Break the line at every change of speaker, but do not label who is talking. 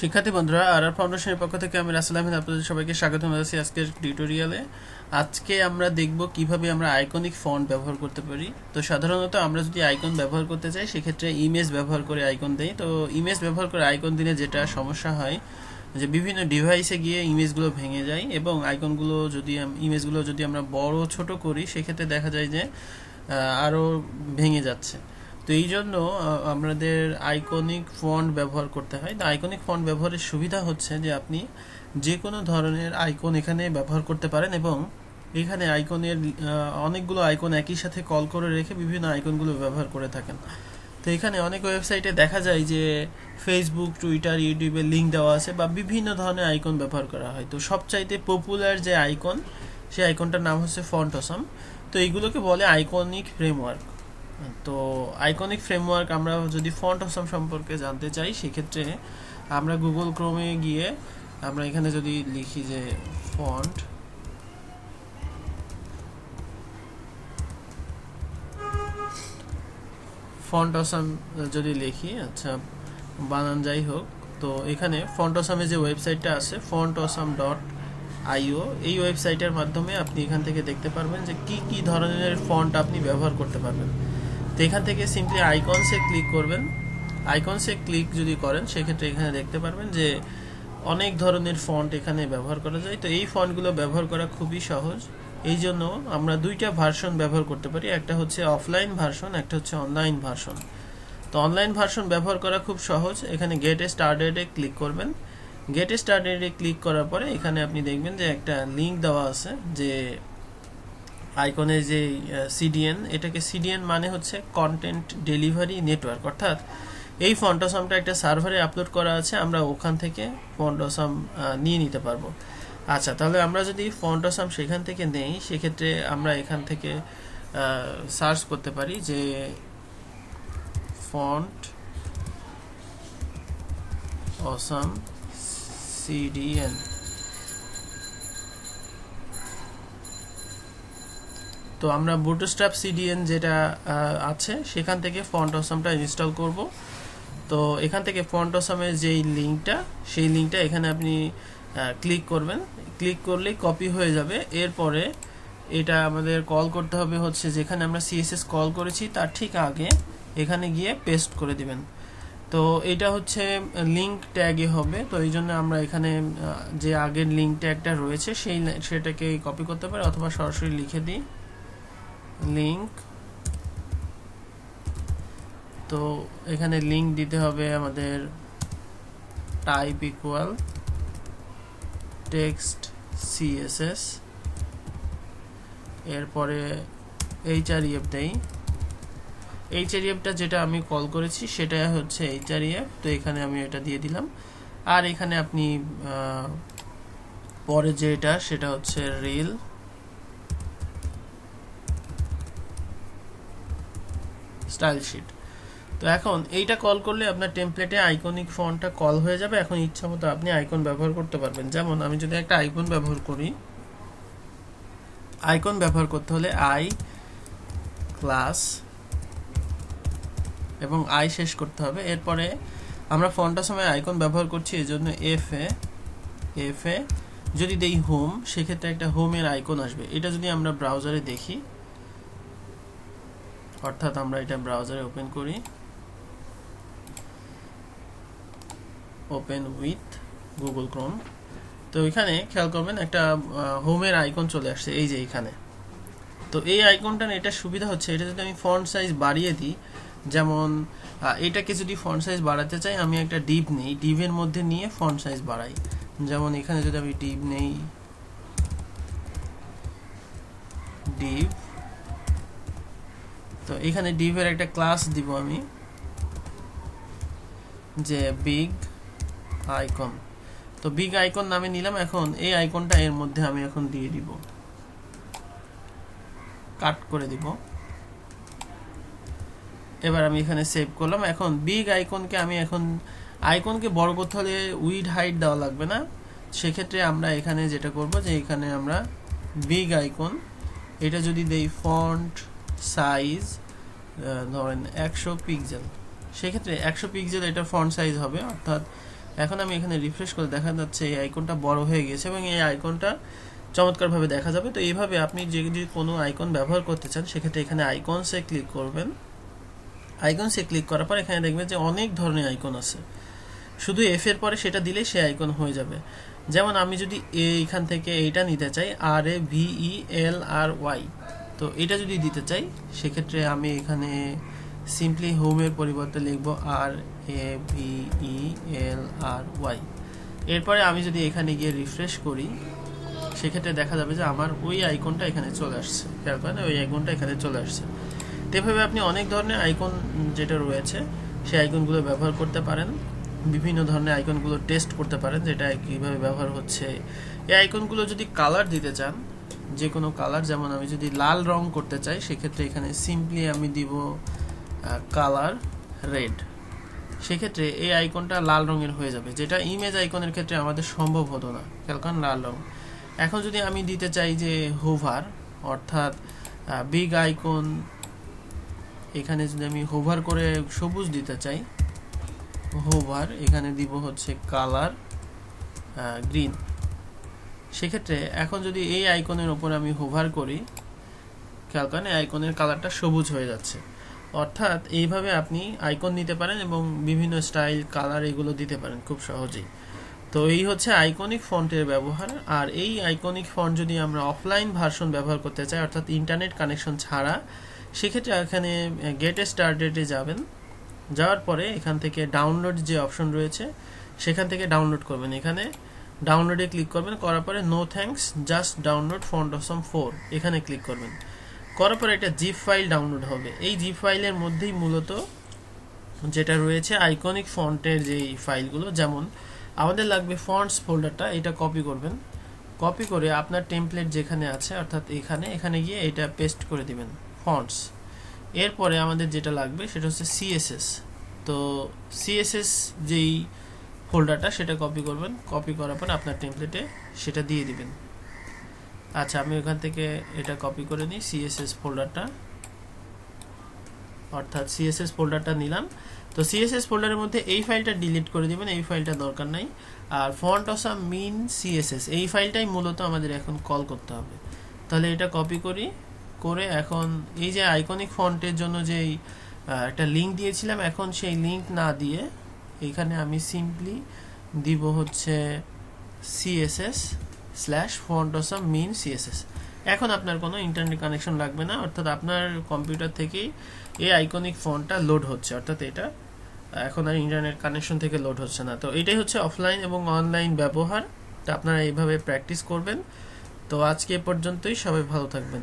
শিক্ষার্থী বন্ধুরা, আর আর ফাউন্ডেশনের পক্ষ থেকে আমি রাসেল আহমেদ, আপনাদের সবাইকে স্বাগত জানাচ্ছি আজকের টিউটোরিয়ালে আজকে আমরা দেখব কীভাবে আমরা আইকনিক ফন্ট ব্যবহার করতে পারি। তো সাধারণত আমরা যদি আইকন ব্যবহার করতে চাই, সেক্ষেত্রে ইমেজ ব্যবহার করে আইকন দেই। তো ইমেজ ব্যবহার করে আইকন দিলে যেটা সমস্যা হয়, যে বিভিন্ন ডিভাইসে গিয়ে ইমেজগুলো ভেঙে যায় এবং আইকনগুলো যদি ইমেজগুলো যদি আমরা বড় ছোট করি, সেক্ষেত্রে দেখা যায় যে আরও ভেঙে যাচ্ছে। তো এই জন্য আমাদের আইকনিক ফন্ট ব্যবহার করতে হয়। তো আইকনিক ফন্ট ব্যবহারের সুবিধা হচ্ছে যে, আপনি যে কোনো ধরনের আইকন এখানে ব্যবহার করতে পারেন এবং এখানে আইকনের অনেকগুলো আইকন একই সাথে কল করে রেখে বিভিন্ন আইকনগুলো ব্যবহার করে থাকেন। তো এখানে অনেক ওয়েবসাইটে দেখা যায় যে ফেসবুক টুইটার ইউটিউবে লিঙ্ক দেওয়া আছে বা বিভিন্ন ধরনের আইকন ব্যবহার করা হয়। তো সবচাইতে পপুলার যে আইকন, সেই আইকনটার নাম হচ্ছে ফন্ট অসাম তো এইগুলোকে বলে আইকনিক ফ্রেমওয়ার্ক। তো আইকনিক ফ্রেমওয়ার্ক আমরা যদি ফন্ট অসাম সম্পর্কে জানতে চাই, সেক্ষেত্রে আমরা গুগল ক্রোমে গিয়ে আমরা এখানে যদি লিখি যে ফন্ট ফন্ট অসাম যদি লিখি আচ্ছা বানান যাই হোক, তো এখানে ফন্ট অসামে যে ওয়েবসাইটটা আছে ফন্ট অসাম ডট আইও এই ওয়েবসাইটের মাধ্যমে আপনি এখান থেকে দেখতে পারবেন যে কি কি ধরনের ফন্ট আপনি ব্যবহার করতে পারবেন। তো এখান থেকে সিম্পলি আইকনসে ক্লিক করবেন। আইকনসে ক্লিক যদি করেন, সেক্ষেত্রে এখানে দেখতে পারবেন যে অনেক ধরনের ফন্ট এখানে ব্যবহার করা যায়। তো এই ফন্টগুলো ব্যবহার করা খুবই সহজ। এই জন্য আমরা দুইটা ভার্সন ব্যবহার করতে পারি। একটা হচ্ছে অফলাইন ভার্সন একটা হচ্ছে অনলাইন ভার্সন তো অনলাইন ভার্সন ব্যবহার করা খুব সহজ। এখানে গেট স্টার্টেডে ক্লিক করবেন। গেট স্টার্টেডে ক্লিক করার পরে এখানে আপনি দেখবেন যে একটা লিংক দেওয়া আছে যে আইকনের যে সিডিএন এটাকে সিডিএন মানে হচ্ছে কন্টেন্ট ডেলিভারি নেটওয়ার্ক অর্থাৎ এই ফন্টসামটা একটা সার্ভারে আপলোড করা আছে, আমরা ওখান থেকে ফন্টসাম নিয়ে নিতে পারব। আচ্ছা তাহলে আমরা যদি ফন্টসাম সেখান থেকে নেই, সেক্ষেত্রে আমরা এখান থেকে সার্চ করতে পারি যে ফন্ট অসাম সিডিএন তো আমরা বুটস্ট্র্যাপ সিডিএন যেটা আছে, সেখান থেকে ফন্ট অসামটা ইনস্টল করব। তো এখান থেকে ফন্ট অসামের যেই লিঙ্কটা সেই লিঙ্কটা এখানে আপনি ক্লিক করবেন। ক্লিক করলেই কপি হয়ে যাবে। এরপরে এটা আমাদের কল করতে হবে হচ্ছে যেখানে আমরা সিএসএস কল করেছি, তার ঠিক আগে এখানে গিয়ে পেস্ট করে দিবেন। তো এটা হচ্ছে লিঙ্ক ট্যাগে হবে। তো এই জন্য আমরা এখানে যে আগের লিঙ্ক ট্যাগটা রয়েছে, সেই সেটাকে কপি করতে পারি, অথবা সরাসরি লিখে দিই। লিঙ্ক তো এখানে লিঙ্ক দিতে হবে আমাদের টাইপ ইকুয়াল টেক্সট সিএসএস এরপরে এইচআরইএফ দেই। এইচআরইএফটা যেটা আমি কল করেছি সেটা হচ্ছে এইচআরইএফ তো এখানে আমি এটা দিয়ে দিলাম। আর এখানে আপনি পরে যেটা সেটা হচ্ছে রিল স্টাইল শিট তো এখন এইটা কল করলে আপনার টেমপ্লেটে আইকনিক ফন্টটা কল হয়ে যাবে। এখন ইচ্ছা মতো আপনি আইকন ব্যবহার করতে পারবেন। যেমন আমি যদি একটা আইকন ব্যবহার করি আইকন ব্যবহার করতে হলে আই ক্লাস এবং আই শেষ করতে হবে। এরপরে আমরা ফন্টার সময় আইকন ব্যবহার করছি এই জন্য এফ এ এফ এ যদি দেই হোম সেক্ষেত্রে একটা হোমের আইকন আসবে। এটা যদি আমরা ব্রাউজারে দেখি। অর্থাৎ আমরা এটা ব্রাউজারে ওপেন করি। Open with Google Chrome. তো এখানে খেয়াল করবেন একটা হোমের আইকন চলে আসছে, এই যে এখানে। তো এই আইকনটা এটা সুবিধা হচ্ছে, এটা যদি আমি ফন্ট সাইজ বাড়িয়ে দিই, যেমন এটাকে যদি ফন্ট সাইজ বাড়াতে চাই, আমি একটা ডিপ নেই, ডিপের মধ্যে নিয়ে ফন্ট সাইজ বাড়াই। যেমন এখানে যদি আমি ডিপ নেই, ডিপ তো এখানে ডিভের একটা ক্লাস দিব আমি, যে বিগ আইকন তো বিগ আইকন নামে নিলাম, এখন এই আইকনটা এর মধ্যে আমি এখন দিয়ে দিব। কাট করে দিব। এবার আমি এখানে সেভ করলাম। এখন বিগ আইকনকে আমি এখন আইকনকে বড় করতে হলে উইড হাইট দেওয়া লাগবে না। সেক্ষেত্রে আমরা এখানে যেটা করব যে এখানে আমরা বিগ আইকন এটা যদি দেই ফন্ট সাইজ ধরেন একশো পিক্সেল সেক্ষেত্রে একশো পিক্সেল এটা ফন্ট সাইজ হবে, অর্থাৎ এখন আমি এখানে রিফ্রেশ করে দেখা যাচ্ছে এই আইকনটা বড় হয়ে গেছে এবং এই আইকনটা চমৎকারভাবে দেখা যাবে। তো এইভাবে আপনি যে যদি কোনো আইকন ব্যবহার করতে চান, সেক্ষেত্রে এখানে আইকনসে ক্লিক করবেন। আইকনসে ক্লিক করার পর এখানে দেখবেন যে অনেক ধরনের আইকন আছে। শুধু এফ এর পরে সেটা দিলেই সে আইকন হয়ে যাবে। যেমন আমি যদি এইখান থেকে এইটা নিতে চাই আর A V E L R Y তো এটা যদি দিতে চাই, সেক্ষেত্রে আমি এখানে সিম্পলি হোমের পরিবর্তে লিখব আর A V E L R Y এরপরে আমি যদি এখানে গিয়ে রিফ্রেশ করি, সেক্ষেত্রে দেখা যাবে যে আমার ওই আইকনটা এখানে চলে আসছে। খেয়াল করেন, ওই আইকনটা এখানে চলে আসছে। এভাবে আপনি অনেক ধরনের আইকন যেটা রয়েছে, সেই আইকনগুলো ব্যবহার করতে পারেন। বিভিন্ন ধরনের আইকনগুলো টেস্ট করতে পারেন, যেটা কীভাবে ব্যবহার হচ্ছে। এই আইকনগুলো যদি কালার দিতে চান যে কোনো কালার যেমন আমি যদি লাল রং করতে চাই, সেক্ষেত্রে এখানে সিম্পলি আমি দিব কালার রেড সেক্ষেত্রে এই আইকনটা লাল রঙের হয়ে যাবে, যেটা ইমেজ আইকনের ক্ষেত্রে আমাদের সম্ভব হতো না কারণ লাল রং। এখন যদি আমি দিতে চাই যে হোভার অর্থাৎ বিগ আইকন এখানে যদি আমি হোভার করে সবুজ দিতে চাই হোভার এখানে দিব হচ্ছে কালার গ্রিন সেক্ষেত্রে এখন যদি এই আইকনের ওপর আমি হোভার করি, খেয়াল করেন এই আইকনের কালারটা সবুজ হয়ে যাচ্ছে। অর্থাৎ এইভাবে আপনি আইকন নিতে পারেন এবং বিভিন্ন স্টাইল কালার এগুলো দিতে পারেন খুব সহজেই। তো এই হচ্ছে আইকনিক ফন্টের ব্যবহার। আর এই আইকনিক ফন্ট যদি আমরা অফলাইন ভার্সন ব্যবহার করতে চাই, অর্থাৎ ইন্টারনেট কানেকশন ছাড়া, সেক্ষেত্রে এখানে গেট স্টার্টেডে যাবেন। যাওয়ার পরে এখান থেকে ডাউনলোড যে অপশন রয়েছে, সেখান থেকে ডাউনলোড করবেন। এখানে ডাউনলোডে ক্লিক করবেন, করার পরে no thanks just download font awesome four এখানে ক্লিক করবেন। করার পরে একটা জিপ ফাইল ডাউনলোড হবে। এই জিপ ফাইলের মধ্যেই মূলত যেটা রয়েছে আইকনিক ফন্টের যেই ফাইলগুলো যেমন আমাদের লাগবে ফন্টস ফোল্ডারটা এটা কপি করবেন। কপি করে আপনার টেমপ্লেট যেখানে আছে, অর্থাৎ এখানে এখানে গিয়ে এটা পেস্ট করে দিবেন ফন্টস এরপরে আমাদের যেটা লাগবে, সেটা হচ্ছে সিএসএস তো সিএসএস যেই ফোল্ডারটা সেটা কপি করবেন। কপি করার পর আপনার টেমপ্লেটে সেটা দিয়ে দিবেন। আচ্ছা আমি ওখান থেকে এটা কপি করে নিই সিএসএস ফোল্ডারটা অর্থাৎ সিএসএস ফোল্ডারটা নিলাম। তো সিএসএস ফোল্ডারের মধ্যে এই ফাইলটা ডিলিট করে দিবেন, এই ফাইলটা দরকার নাই। আর ফন্ট অসা মিন সিএসএস এই ফাইলটাই মূলত আমাদের এখন কল করতে হবে। তাহলে এটা কপি করি, করে এখন এই যে আইকনিক ফন্টের জন্য যেই একটা লিঙ্ক দিয়েছিলাম, এখন সেই লিঙ্ক না দিয়ে এখানে আমি সিম্পলি দিব হচ্ছে CSS slash font awesome min CSS এখন আপনার কোনো ইন্টারনেট কানেকশন লাগবে না, অর্থাৎ আপনার কম্পিউটার থেকেই এই আইকনিক ফোনটা লোড হচ্ছে, অর্থাৎ এটা এখন আর ইন্টারনেট কানেকশন থেকে লোড হচ্ছে না। তো এটাই হচ্ছে অফলাইন এবং অনলাইন ব্যবহার। তো আপনারা এইভাবে প্র্যাকটিস করবেন। তো আজকে এ পর্যন্তই, সবাই ভালো থাকবেন।